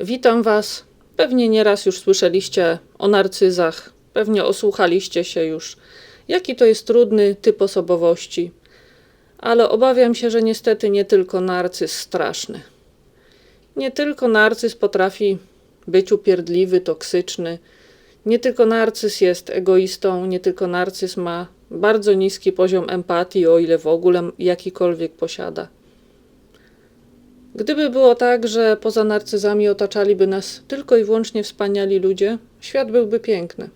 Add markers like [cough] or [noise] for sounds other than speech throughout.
Witam Was. Pewnie nieraz już słyszeliście o narcyzach, pewnie osłuchaliście się już, jaki to jest trudny typ osobowości. Ale obawiam się, że niestety nie tylko narcyz straszny. Nie tylko narcyz potrafi być upierdliwy, toksyczny. Nie tylko narcyz jest egoistą, nie tylko narcyz ma bardzo niski poziom empatii, o ile w ogóle jakikolwiek posiada. Gdyby było tak, że poza narcyzami otaczaliby nas tylko i wyłącznie wspaniali ludzie, świat byłby piękny.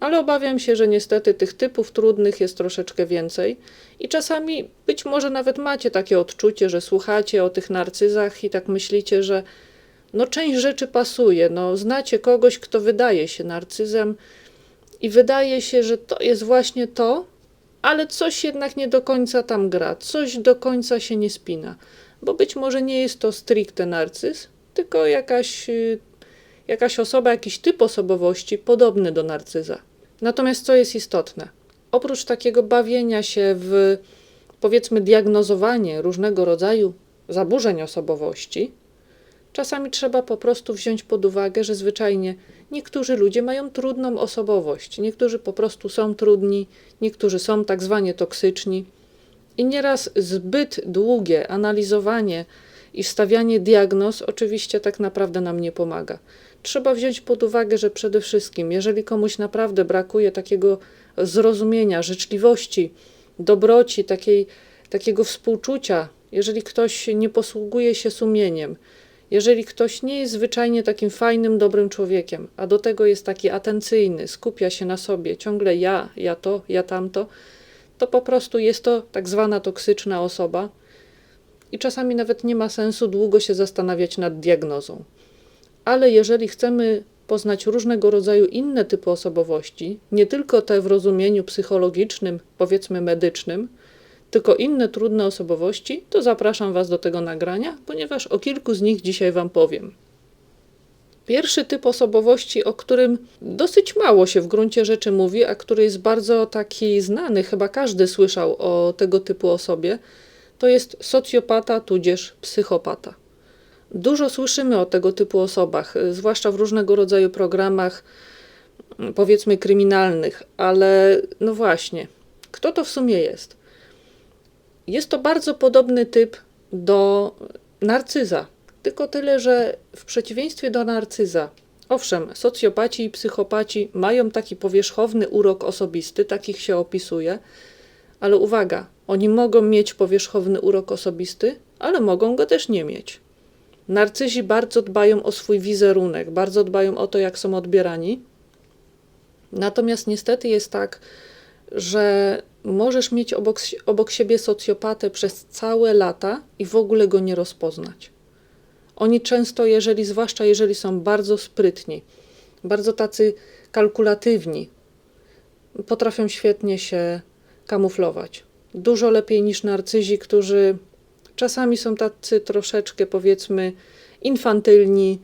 Ale obawiam się, że niestety tych typów trudnych jest troszeczkę więcej i czasami być może nawet macie takie odczucie, że słuchacie o tych narcyzach i tak myślicie, że no część rzeczy pasuje, no znacie kogoś, kto wydaje się narcyzem i wydaje się, że to jest właśnie to, ale coś jednak nie do końca tam gra, coś do końca się nie spina bo być może nie jest to stricte narcyz, tylko jakaś, y, jakaś osoba, jakiś typ osobowości podobny do narcyza. Natomiast co jest istotne? Oprócz takiego bawienia się w powiedzmy diagnozowanie różnego rodzaju zaburzeń osobowości, czasami trzeba po prostu wziąć pod uwagę, że zwyczajnie niektórzy ludzie mają trudną osobowość, niektórzy po prostu są trudni, niektórzy są tak zwanie toksyczni i nieraz zbyt długie analizowanie i stawianie diagnoz oczywiście tak naprawdę nam nie pomaga. Trzeba wziąć pod uwagę, że przede wszystkim, jeżeli komuś naprawdę brakuje takiego zrozumienia, życzliwości, dobroci, takiej, takiego współczucia, jeżeli ktoś nie posługuje się sumieniem, jeżeli ktoś nie jest zwyczajnie takim fajnym, dobrym człowiekiem, a do tego jest taki atencyjny, skupia się na sobie, ciągle ja, ja to, ja tamto, to po prostu jest to tak zwana toksyczna osoba i czasami nawet nie ma sensu długo się zastanawiać nad diagnozą. Ale jeżeli chcemy poznać różnego rodzaju inne typy osobowości, nie tylko te w rozumieniu psychologicznym, powiedzmy medycznym, tylko inne trudne osobowości, to zapraszam Was do tego nagrania, ponieważ o kilku z nich dzisiaj Wam powiem. Pierwszy typ osobowości, o którym dosyć mało się w gruncie rzeczy mówi, a który jest bardzo taki znany, chyba każdy słyszał o tego typu osobie, to jest socjopata tudzież psychopata. Dużo słyszymy o tego typu osobach, zwłaszcza w różnego rodzaju programach, powiedzmy kryminalnych, ale no właśnie, kto to w sumie jest? Jest to bardzo podobny typ do narcyza, tylko tyle, że w przeciwieństwie do narcyza, owszem, socjopaci i psychopaci mają taki powierzchowny urok osobisty, takich się opisuje, ale uwaga, oni mogą mieć powierzchowny urok osobisty, ale mogą go też nie mieć. Narcyzi bardzo dbają o swój wizerunek, bardzo dbają o to, jak są odbierani. Natomiast niestety jest tak, że możesz mieć obok, obok siebie socjopatę przez całe lata i w ogóle go nie rozpoznać. Oni często, jeżeli, zwłaszcza jeżeli są bardzo sprytni, bardzo tacy kalkulatywni, potrafią świetnie się kamuflować. Dużo lepiej niż narcyzi, którzy czasami są tacy troszeczkę, powiedzmy, infantylni,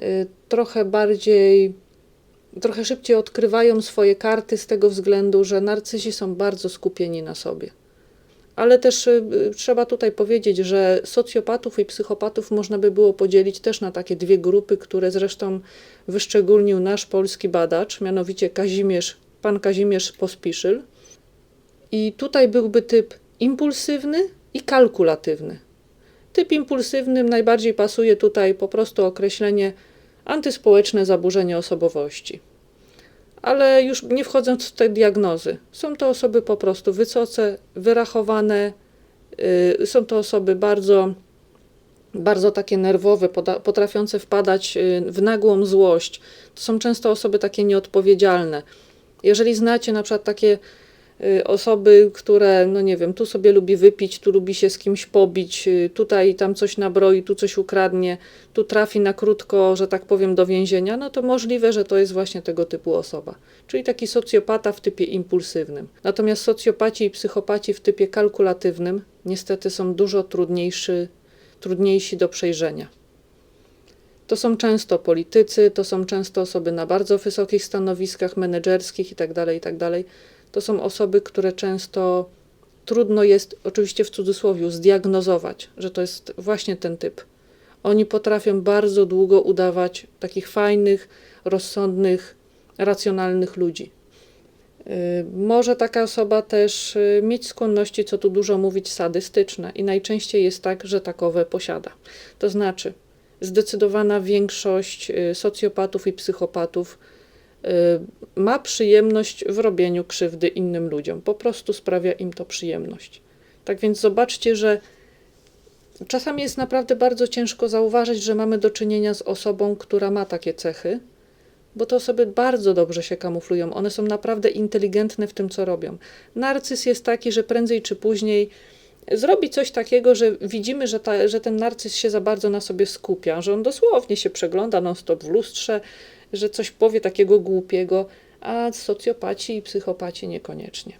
y, trochę bardziej, trochę szybciej odkrywają swoje karty z tego względu, że narcyzi są bardzo skupieni na sobie. Ale też y, trzeba tutaj powiedzieć, że socjopatów i psychopatów można by było podzielić też na takie dwie grupy, które zresztą wyszczególnił nasz polski badacz, mianowicie Kazimierz, pan Kazimierz Pospiszyl. I tutaj byłby typ impulsywny i kalkulatywny. Typ impulsywnym najbardziej pasuje tutaj po prostu określenie antyspołeczne zaburzenie osobowości ale już nie wchodząc w te diagnozy, są to osoby po prostu wysoce wyrachowane, yy, są to osoby bardzo, bardzo takie nerwowe, potrafiące wpadać yy, w nagłą złość. To są często osoby takie nieodpowiedzialne. Jeżeli znacie na przykład takie Y, osoby, które, no nie wiem, tu sobie lubi wypić, tu lubi się z kimś pobić, y, tutaj tam coś nabroi, tu coś ukradnie, tu trafi na krótko, że tak powiem, do więzienia, no to możliwe, że to jest właśnie tego typu osoba. Czyli taki socjopata w typie impulsywnym. Natomiast socjopaci i psychopaci w typie kalkulatywnym niestety są dużo trudniejszy, trudniejsi do przejrzenia. To są często politycy, to są często osoby na bardzo wysokich stanowiskach menedżerskich itd., tak itd., tak to są osoby, które często trudno jest, oczywiście w cudzysłowie, zdiagnozować, że to jest właśnie ten typ. Oni potrafią bardzo długo udawać takich fajnych, rozsądnych, racjonalnych ludzi. Y, Może taka osoba też y, mieć skłonności, co tu dużo mówić, sadystyczne i najczęściej jest tak, że takowe posiada. To znaczy, zdecydowana większość y, socjopatów i psychopatów ma przyjemność w robieniu krzywdy innym ludziom. Po prostu sprawia im to przyjemność. Tak więc zobaczcie, że czasami jest naprawdę bardzo ciężko zauważyć, że mamy do czynienia z osobą, która ma takie cechy, bo te osoby bardzo dobrze się kamuflują. One są naprawdę inteligentne w tym, co robią. Narcyz jest taki, że prędzej czy później zrobi coś takiego, że widzimy, że, ta, że ten narcyz się za bardzo na sobie skupia, że on dosłownie się przegląda non-stop w lustrze, że coś powie takiego głupiego, a socjopaci i psychopaci niekoniecznie.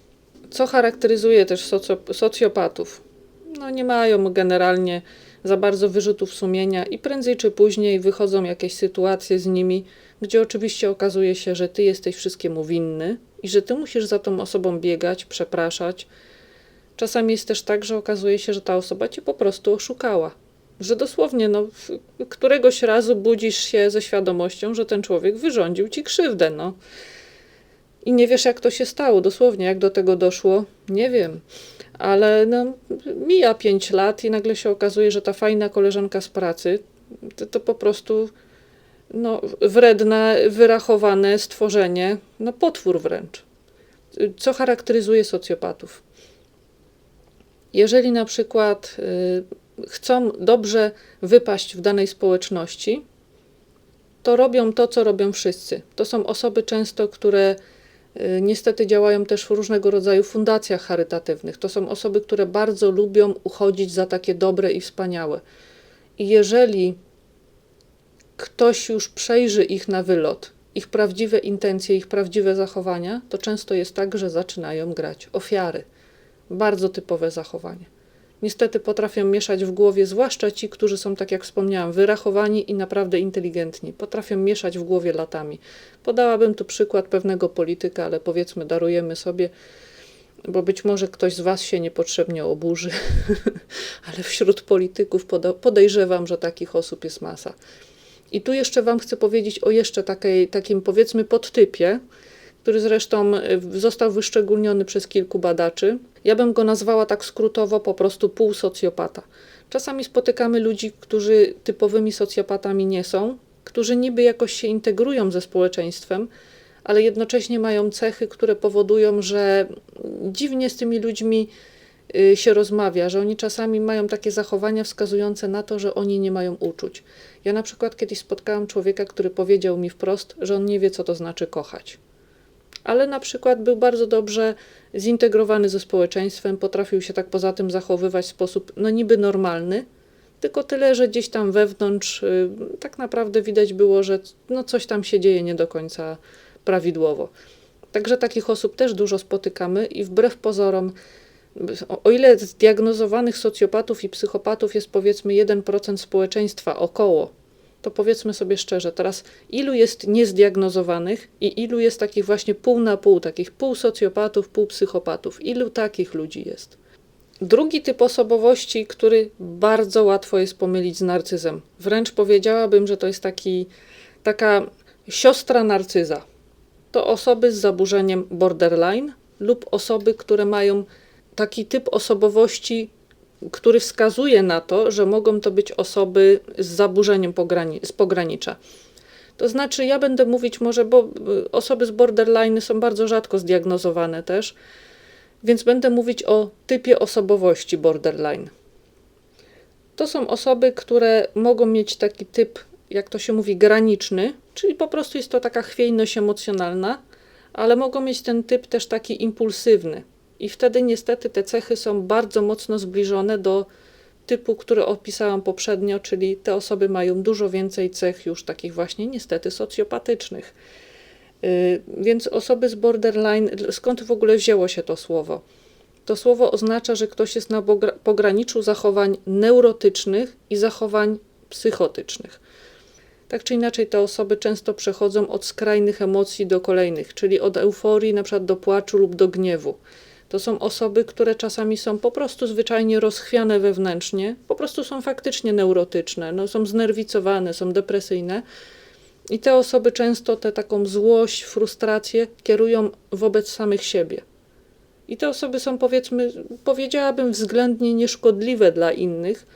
Co charakteryzuje też socjopatów? No nie mają generalnie za bardzo wyrzutów sumienia i prędzej czy później wychodzą jakieś sytuacje z nimi, gdzie oczywiście okazuje się, że ty jesteś wszystkiemu winny i że ty musisz za tą osobą biegać, przepraszać. Czasami jest też tak, że okazuje się, że ta osoba cię po prostu oszukała. Że dosłownie, no, któregoś razu budzisz się ze świadomością, że ten człowiek wyrządził ci krzywdę, no. I nie wiesz, jak to się stało, dosłownie, jak do tego doszło, nie wiem. Ale no, mija pięć lat i nagle się okazuje, że ta fajna koleżanka z pracy to, to po prostu no, wredne, wyrachowane stworzenie, no potwór wręcz. Co charakteryzuje socjopatów? Jeżeli na przykład y, chcą dobrze wypaść w danej społeczności, to robią to, co robią wszyscy. To są osoby często, które y, niestety działają też w różnego rodzaju fundacjach charytatywnych. To są osoby, które bardzo lubią uchodzić za takie dobre i wspaniałe. I jeżeli ktoś już przejrzy ich na wylot, ich prawdziwe intencje, ich prawdziwe zachowania, to często jest tak, że zaczynają grać ofiary. Bardzo typowe zachowanie. Niestety potrafią mieszać w głowie, zwłaszcza ci, którzy są, tak jak wspomniałam, wyrachowani i naprawdę inteligentni. Potrafią mieszać w głowie latami. Podałabym tu przykład pewnego polityka, ale powiedzmy, darujemy sobie, bo być może ktoś z Was się niepotrzebnie oburzy, [laughs] ale wśród polityków podejrzewam, że takich osób jest masa. I tu jeszcze Wam chcę powiedzieć o jeszcze takiej, takim powiedzmy podtypie, który zresztą y, został wyszczególniony przez kilku badaczy. Ja bym go nazwała tak skrótowo po prostu półsocjopata. Czasami spotykamy ludzi, którzy typowymi socjopatami nie są, którzy niby jakoś się integrują ze społeczeństwem, ale jednocześnie mają cechy, które powodują, że dziwnie z tymi ludźmi y, się rozmawia, że oni czasami mają takie zachowania wskazujące na to, że oni nie mają uczuć. Ja na przykład kiedyś spotkałam człowieka, który powiedział mi wprost, że on nie wie, co to znaczy kochać. Ale na przykład był bardzo dobrze zintegrowany ze społeczeństwem, potrafił się tak poza tym zachowywać w sposób no niby normalny, tylko tyle, że gdzieś tam wewnątrz y, tak naprawdę widać było, że no coś tam się dzieje nie do końca prawidłowo. Także takich osób też dużo spotykamy i wbrew pozorom, o, o ile zdiagnozowanych socjopatów i psychopatów jest powiedzmy 1% społeczeństwa około, to powiedzmy sobie szczerze, teraz ilu jest niezdiagnozowanych i ilu jest takich właśnie pół na pół, takich pół socjopatów, pół psychopatów, ilu takich ludzi jest? Drugi typ osobowości, który bardzo łatwo jest pomylić z narcyzem. Wręcz powiedziałabym, że to jest taki, taka siostra narcyza. To osoby z zaburzeniem borderline lub osoby, które mają taki typ osobowości, który wskazuje na to, że mogą to być osoby z zaburzeniem pograni- z pogranicza. To znaczy, ja będę mówić może, bo y, osoby z borderline są bardzo rzadko zdiagnozowane też, więc będę mówić o typie osobowości borderline. To są osoby, które mogą mieć taki typ, jak to się mówi, graniczny, czyli po prostu jest to taka chwiejność emocjonalna, ale mogą mieć ten typ też taki impulsywny. I wtedy niestety te cechy są bardzo mocno zbliżone do typu, który opisałam poprzednio, czyli te osoby mają dużo więcej cech już takich właśnie niestety socjopatycznych. Y, Więc osoby z borderline, skąd w ogóle wzięło się to słowo? To słowo oznacza, że ktoś jest na pograniczu zachowań neurotycznych i zachowań psychotycznych. Tak czy inaczej, te osoby często przechodzą od skrajnych emocji do kolejnych, czyli od euforii na przykład do płaczu lub do gniewu. To są osoby, które czasami są po prostu zwyczajnie rozchwiane wewnętrznie, po prostu są faktycznie neurotyczne, no, są znerwicowane, są depresyjne. I te osoby często tę taką złość, frustrację kierują wobec samych siebie. I te osoby są, powiedzmy, powiedziałabym, względnie nieszkodliwe dla innych.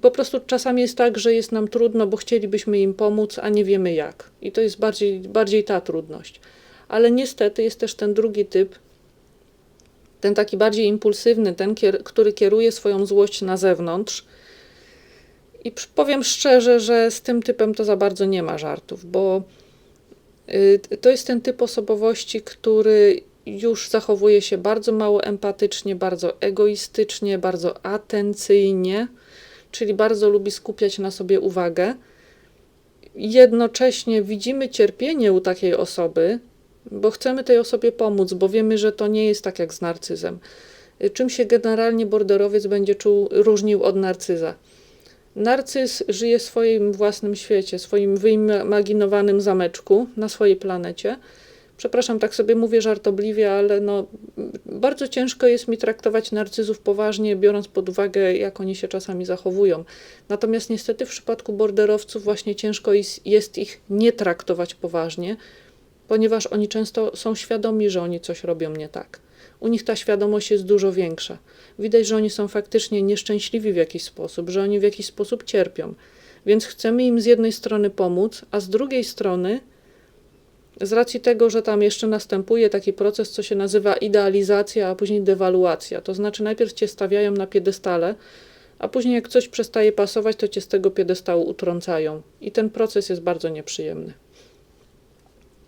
Po prostu czasami jest tak, że jest nam trudno, bo chcielibyśmy im pomóc, a nie wiemy jak. I to jest bardziej, bardziej ta trudność. Ale niestety jest też ten drugi typ, ten taki bardziej impulsywny, ten, który kieruje swoją złość na zewnątrz. I powiem szczerze, że z tym typem to za bardzo nie ma żartów, bo y, to jest ten typ osobowości, który już zachowuje się bardzo mało empatycznie, bardzo egoistycznie, bardzo atencyjnie, czyli bardzo lubi skupiać na sobie uwagę. Jednocześnie widzimy cierpienie u takiej osoby, bo chcemy tej osobie pomóc, bo wiemy, że to nie jest tak jak z narcyzem. Czym się generalnie borderowiec będzie czuł, różnił od narcyza? Narcyz żyje w swoim własnym świecie, swoim wyimaginowanym zameczku na swojej planecie. Przepraszam, tak sobie mówię żartobliwie, ale no, bardzo ciężko jest mi traktować narcyzów poważnie, biorąc pod uwagę, jak oni się czasami zachowują. Natomiast niestety w przypadku borderowców właśnie ciężko jest ich nie traktować poważnie, ponieważ oni często są świadomi, że oni coś robią nie tak. U nich ta świadomość jest dużo większa. Widać, że oni są faktycznie nieszczęśliwi w jakiś sposób, że oni w jakiś sposób cierpią. Więc chcemy im z jednej strony pomóc, a z drugiej strony, z racji tego, że tam jeszcze następuje taki proces, co się nazywa idealizacja, a później dewaluacja. To znaczy, najpierw cię stawiają na piedestale, a później, jak coś przestaje pasować, to cię z tego piedestału utrącają. I ten proces jest bardzo nieprzyjemny.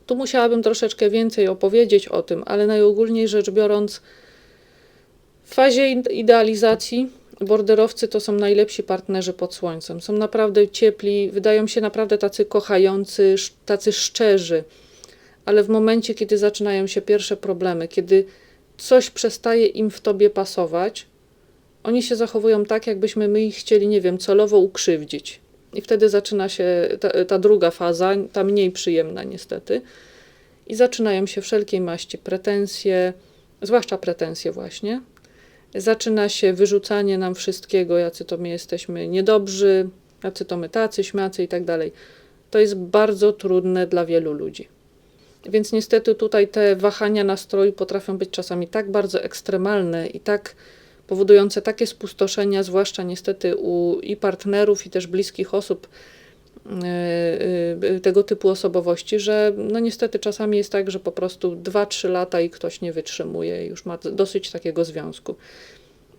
Tu musiałabym troszeczkę więcej opowiedzieć o tym, ale najogólniej rzecz biorąc, w fazie idealizacji borderowcy to są najlepsi partnerzy pod słońcem. Są naprawdę ciepli, wydają się naprawdę tacy kochający, tacy szczerzy, ale w momencie, kiedy zaczynają się pierwsze problemy, kiedy coś przestaje im w tobie pasować, oni się zachowują tak, jakbyśmy my ich chcieli, nie wiem, celowo ukrzywdzić. I wtedy zaczyna się ta, ta druga faza, ta mniej przyjemna niestety. I zaczynają się wszelkiej maści pretensje, zwłaszcza pretensje właśnie. Zaczyna się wyrzucanie nam wszystkiego, jacy to my jesteśmy niedobrzy, jacy to my tacy, śmacy i tak dalej. To jest bardzo trudne dla wielu ludzi. Więc niestety tutaj te wahania nastroju potrafią być czasami tak bardzo ekstremalne i tak powodujące takie spustoszenia, zwłaszcza niestety u i partnerów, i też bliskich osób yy, tego typu osobowości, że no niestety czasami jest tak, że po prostu 2-3 lata i ktoś nie wytrzymuje, już ma dosyć takiego związku.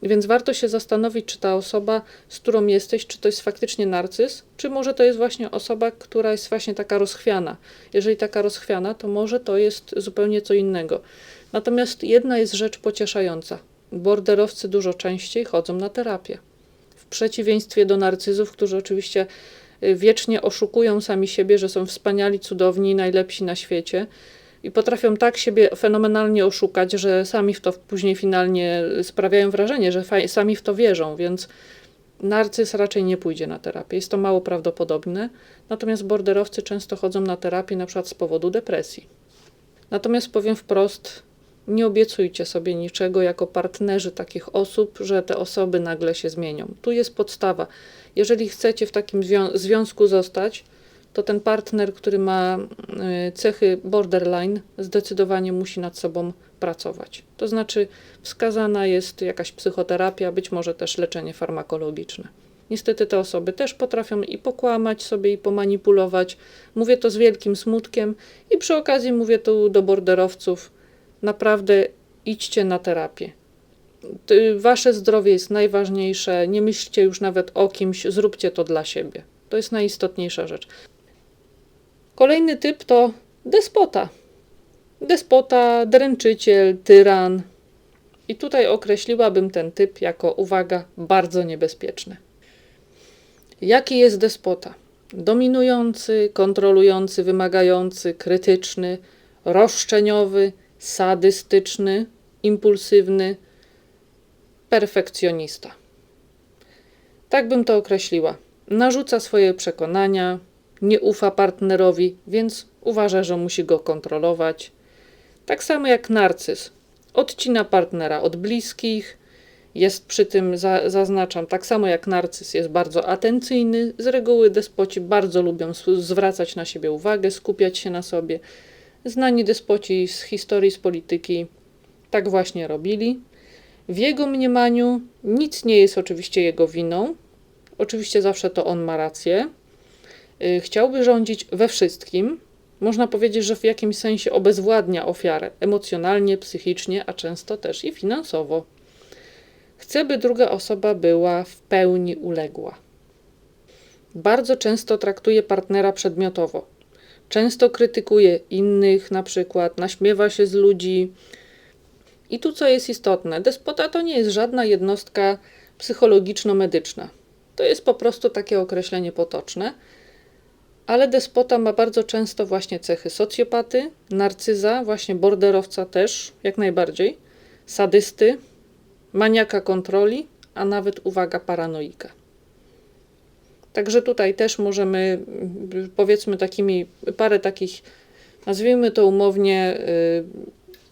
Więc warto się zastanowić, czy ta osoba, z którą jesteś, czy to jest faktycznie narcyz, czy może to jest właśnie osoba, która jest właśnie taka rozchwiana. Jeżeli taka rozchwiana, to może to jest zupełnie co innego. Natomiast jedna jest rzecz pocieszająca borderowcy dużo częściej chodzą na terapię. W przeciwieństwie do narcyzów, którzy oczywiście y, wiecznie oszukują sami siebie, że są wspaniali, cudowni, najlepsi na świecie i potrafią tak siebie fenomenalnie oszukać, że sami w to później finalnie sprawiają wrażenie, że sami w to wierzą, więc narcyz raczej nie pójdzie na terapię. Jest to mało prawdopodobne, natomiast borderowcy często chodzą na terapię na przykład z powodu depresji. Natomiast powiem wprost, nie obiecujcie sobie niczego jako partnerzy takich osób, że te osoby nagle się zmienią. Tu jest podstawa. Jeżeli chcecie w takim związku zostać, to ten partner, który ma y, cechy borderline, zdecydowanie musi nad sobą pracować. To znaczy, wskazana jest jakaś psychoterapia, być może też leczenie farmakologiczne. Niestety te osoby też potrafią i pokłamać sobie, i pomanipulować. Mówię to z wielkim smutkiem i przy okazji mówię tu do borderowców naprawdę idźcie na terapię. Wasze zdrowie jest najważniejsze, nie myślcie już nawet o kimś, zróbcie to dla siebie. To jest najistotniejsza rzecz. Kolejny typ to despota. Despota, dręczyciel, tyran. I tutaj określiłabym ten typ jako, uwaga, bardzo niebezpieczny. Jaki jest despota? Dominujący, kontrolujący, wymagający, krytyczny, roszczeniowy, sadystyczny, impulsywny, perfekcjonista. Tak bym to określiła. Narzuca swoje przekonania, nie ufa partnerowi, więc uważa, że musi go kontrolować. Tak samo jak narcyz. Odcina partnera od bliskich, jest przy tym, za, zaznaczam, tak samo jak narcyz jest bardzo atencyjny. Z reguły despoci bardzo lubią zwracać na siebie uwagę, skupiać się na sobie. Znani despoci z historii, z polityki tak właśnie robili. W jego mniemaniu nic nie jest oczywiście jego winą. Oczywiście zawsze to on ma rację. Y, chciałby rządzić we wszystkim. Można powiedzieć, że w jakimś sensie obezwładnia ofiarę emocjonalnie, psychicznie, a często też i finansowo. Chce, by druga osoba była w pełni uległa. Bardzo często traktuje partnera przedmiotowo. Często krytykuje innych, na przykład naśmiewa się z ludzi. I tu co jest istotne, despota to nie jest żadna jednostka psychologiczno-medyczna. To jest po prostu takie określenie potoczne. Ale despota ma bardzo często właśnie cechy socjopaty, narcyza, właśnie borderowca też, jak najbardziej, sadysty, maniaka kontroli, a nawet uwaga paranoika. Także tutaj też możemy, powiedzmy, takimi parę takich, nazwijmy to umownie,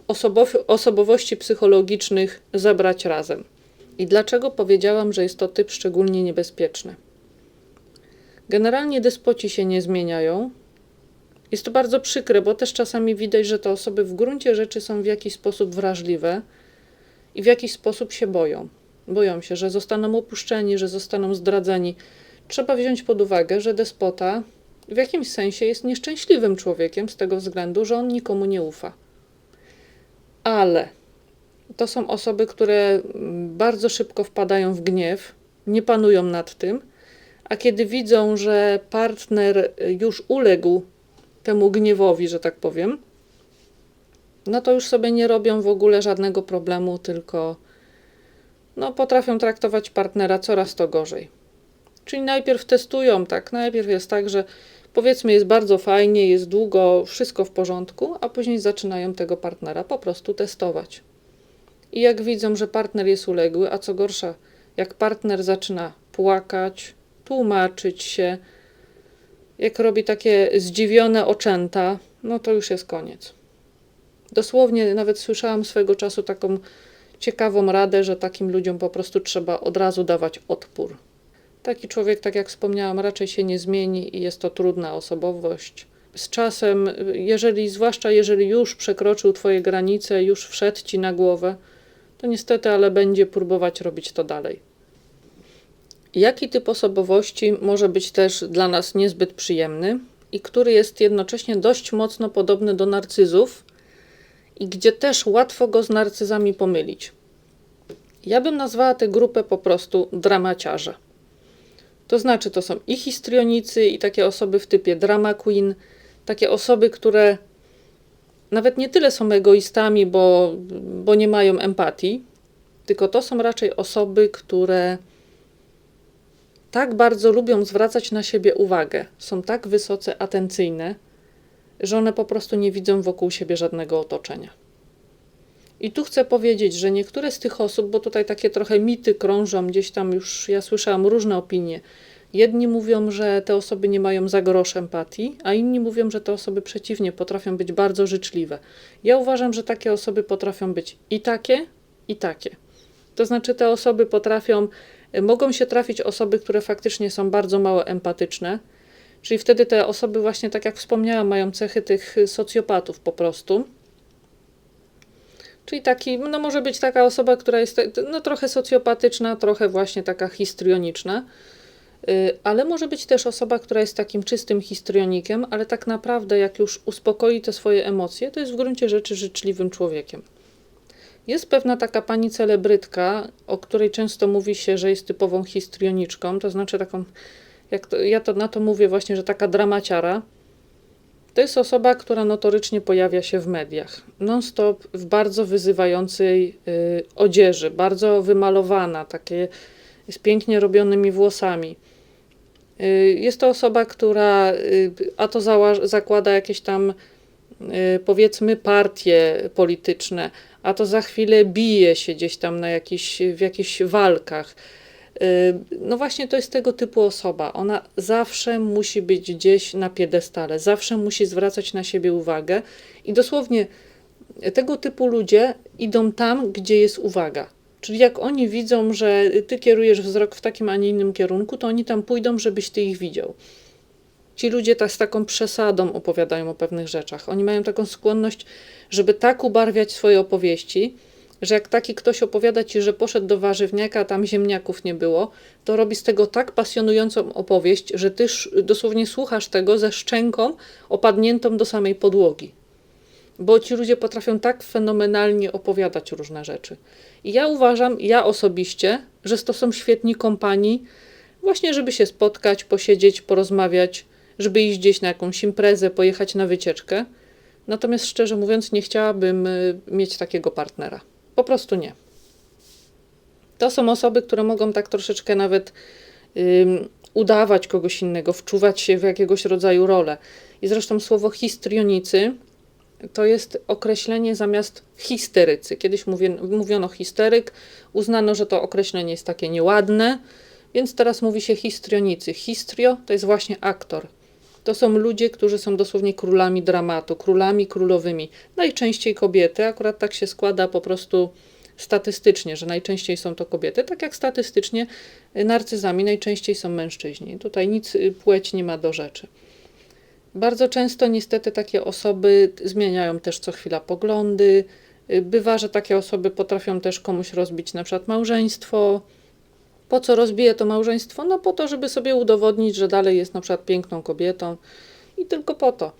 y, osobowości psychologicznych zebrać razem. I dlaczego powiedziałam, że jest to typ szczególnie niebezpieczny? Generalnie despoci się nie zmieniają. Jest to bardzo przykre, bo też czasami widać, że te osoby w gruncie rzeczy są w jakiś sposób wrażliwe i w jakiś sposób się boją. Boją się, że zostaną opuszczeni, że zostaną zdradzeni. Trzeba wziąć pod uwagę, że despota w jakimś sensie jest nieszczęśliwym człowiekiem z tego względu, że on nikomu nie ufa. Ale to są osoby, które bardzo szybko wpadają w gniew, nie panują nad tym, a kiedy widzą, że partner już uległ temu gniewowi, że tak powiem, no to już sobie nie robią w ogóle żadnego problemu, tylko no, potrafią traktować partnera coraz to gorzej. Czyli najpierw testują, tak, najpierw jest tak, że powiedzmy jest bardzo fajnie, jest długo, wszystko w porządku, a później zaczynają tego partnera po prostu testować. I jak widzą, że partner jest uległy, a co gorsza, jak partner zaczyna płakać, tłumaczyć się, jak robi takie zdziwione oczęta, no to już jest koniec. Dosłownie nawet słyszałam swego czasu taką ciekawą radę, że takim ludziom po prostu trzeba od razu dawać odpór. Taki człowiek, tak jak wspomniałam, raczej się nie zmieni i jest to trudna osobowość. Z czasem, jeżeli, zwłaszcza jeżeli już przekroczył Twoje granice, już wszedł Ci na głowę, to niestety, ale będzie próbować robić to dalej. Jaki typ osobowości może być też dla nas niezbyt przyjemny i który jest jednocześnie dość mocno podobny do narcyzów, i gdzie też łatwo go z narcyzami pomylić. Ja bym nazwała tę grupę po prostu dramaciarze. To znaczy, to są i histrionicy, i takie osoby w typie drama queen, takie osoby, które nawet nie tyle są egoistami, bo, bo nie mają empatii, tylko to są raczej osoby, które tak bardzo lubią zwracać na siebie uwagę, są tak wysoce atencyjne, że one po prostu nie widzą wokół siebie żadnego otoczenia. I tu chcę powiedzieć, że niektóre z tych osób, bo tutaj takie trochę mity krążą, gdzieś tam już ja słyszałam różne opinie. Jedni mówią, że te osoby nie mają za grosz empatii, a inni mówią, że te osoby przeciwnie potrafią być bardzo życzliwe. Ja uważam, że takie osoby potrafią być i takie, i takie. To znaczy, te osoby potrafią, mogą się trafić osoby, które faktycznie są bardzo mało empatyczne, Czyli wtedy te osoby właśnie, tak jak wspomniałam, mają cechy tych socjopatów po prostu. Czyli taki, no może być taka osoba, która jest no, trochę socjopatyczna, trochę właśnie taka histrioniczna, y, ale może być też osoba, która jest takim czystym histrionikiem, ale tak naprawdę jak już uspokoi te swoje emocje, to jest w gruncie rzeczy życzliwym człowiekiem. Jest pewna taka pani celebrytka, o której często mówi się, że jest typową histrioniczką, to znaczy taką jak to, ja to na to mówię właśnie, że taka dramaciara, to jest osoba, która notorycznie pojawia się w mediach. Non-stop w bardzo wyzywającej y, odzieży, bardzo wymalowana, takie z pięknie robionymi włosami. Y, jest to osoba, która y, a to zakłada jakieś tam y, powiedzmy partie polityczne, a to za chwilę bije się gdzieś tam na jakiś, w jakichś walkach no właśnie to jest tego typu osoba. Ona zawsze musi być gdzieś na piedestale, zawsze musi zwracać na siebie uwagę i dosłownie tego typu ludzie idą tam, gdzie jest uwaga. Czyli jak oni widzą, że ty kierujesz wzrok w takim, a nie innym kierunku, to oni tam pójdą, żebyś ty ich widział. Ci ludzie tak z taką przesadą opowiadają o pewnych rzeczach. Oni mają taką skłonność, żeby tak ubarwiać swoje opowieści, że jak taki ktoś opowiada ci, że poszedł do warzywniaka, a tam ziemniaków nie było, to robi z tego tak pasjonującą opowieść, że ty dosłownie słuchasz tego ze szczęką opadniętą do samej podłogi. Bo ci ludzie potrafią tak fenomenalnie opowiadać różne rzeczy. I ja uważam, ja osobiście, że to są świetni kompanii, właśnie żeby się spotkać, posiedzieć, porozmawiać, żeby iść gdzieś na jakąś imprezę, pojechać na wycieczkę. Natomiast szczerze mówiąc, nie chciałabym y, mieć takiego partnera. Po prostu nie. To są osoby, które mogą tak troszeczkę nawet ym, udawać kogoś innego, wczuwać się w jakiegoś rodzaju rolę. I zresztą słowo histrionicy to jest określenie zamiast histerycy. Kiedyś mówię, mówiono histeryk, uznano, że to określenie jest takie nieładne, więc teraz mówi się histrionicy. Histrio to jest właśnie aktor. To są ludzie, którzy są dosłownie królami dramatu, królami królowymi. Najczęściej kobiety, akurat tak się składa po prostu statystycznie, że najczęściej są to kobiety, tak jak statystycznie narcyzami najczęściej są mężczyźni. Tutaj nic y, płeć nie ma do rzeczy. Bardzo często niestety takie osoby zmieniają też co chwila poglądy. Y, Bywa, że takie osoby potrafią też komuś rozbić na przykład małżeństwo. Po co rozbije to małżeństwo? No po to, żeby sobie udowodnić, że dalej jest na przykład piękną kobietą i tylko po to.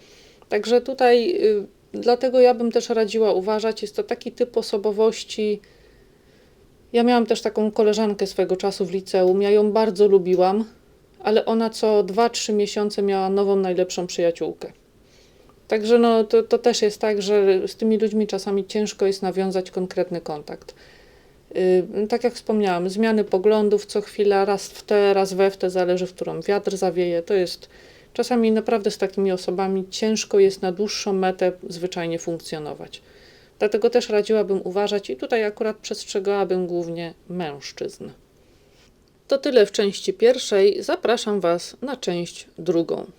Także tutaj y, dlatego ja bym też radziła uważać, jest to taki typ osobowości. Ja miałam też taką koleżankę swego czasu w liceum, ja ją bardzo lubiłam, ale ona co 2-3 miesiące miała nową, najlepszą przyjaciółkę. Także no, to, to też jest tak, że z tymi ludźmi czasami ciężko jest nawiązać konkretny kontakt. Yy, tak jak wspomniałam, zmiany poglądów co chwila, raz w te, raz we w te, zależy w którą wiatr zawieje. To jest czasami naprawdę z takimi osobami ciężko jest na dłuższą metę zwyczajnie funkcjonować. Dlatego też radziłabym uważać i tutaj akurat przestrzegałabym głównie mężczyzn. To tyle w części pierwszej. Zapraszam Was na część drugą.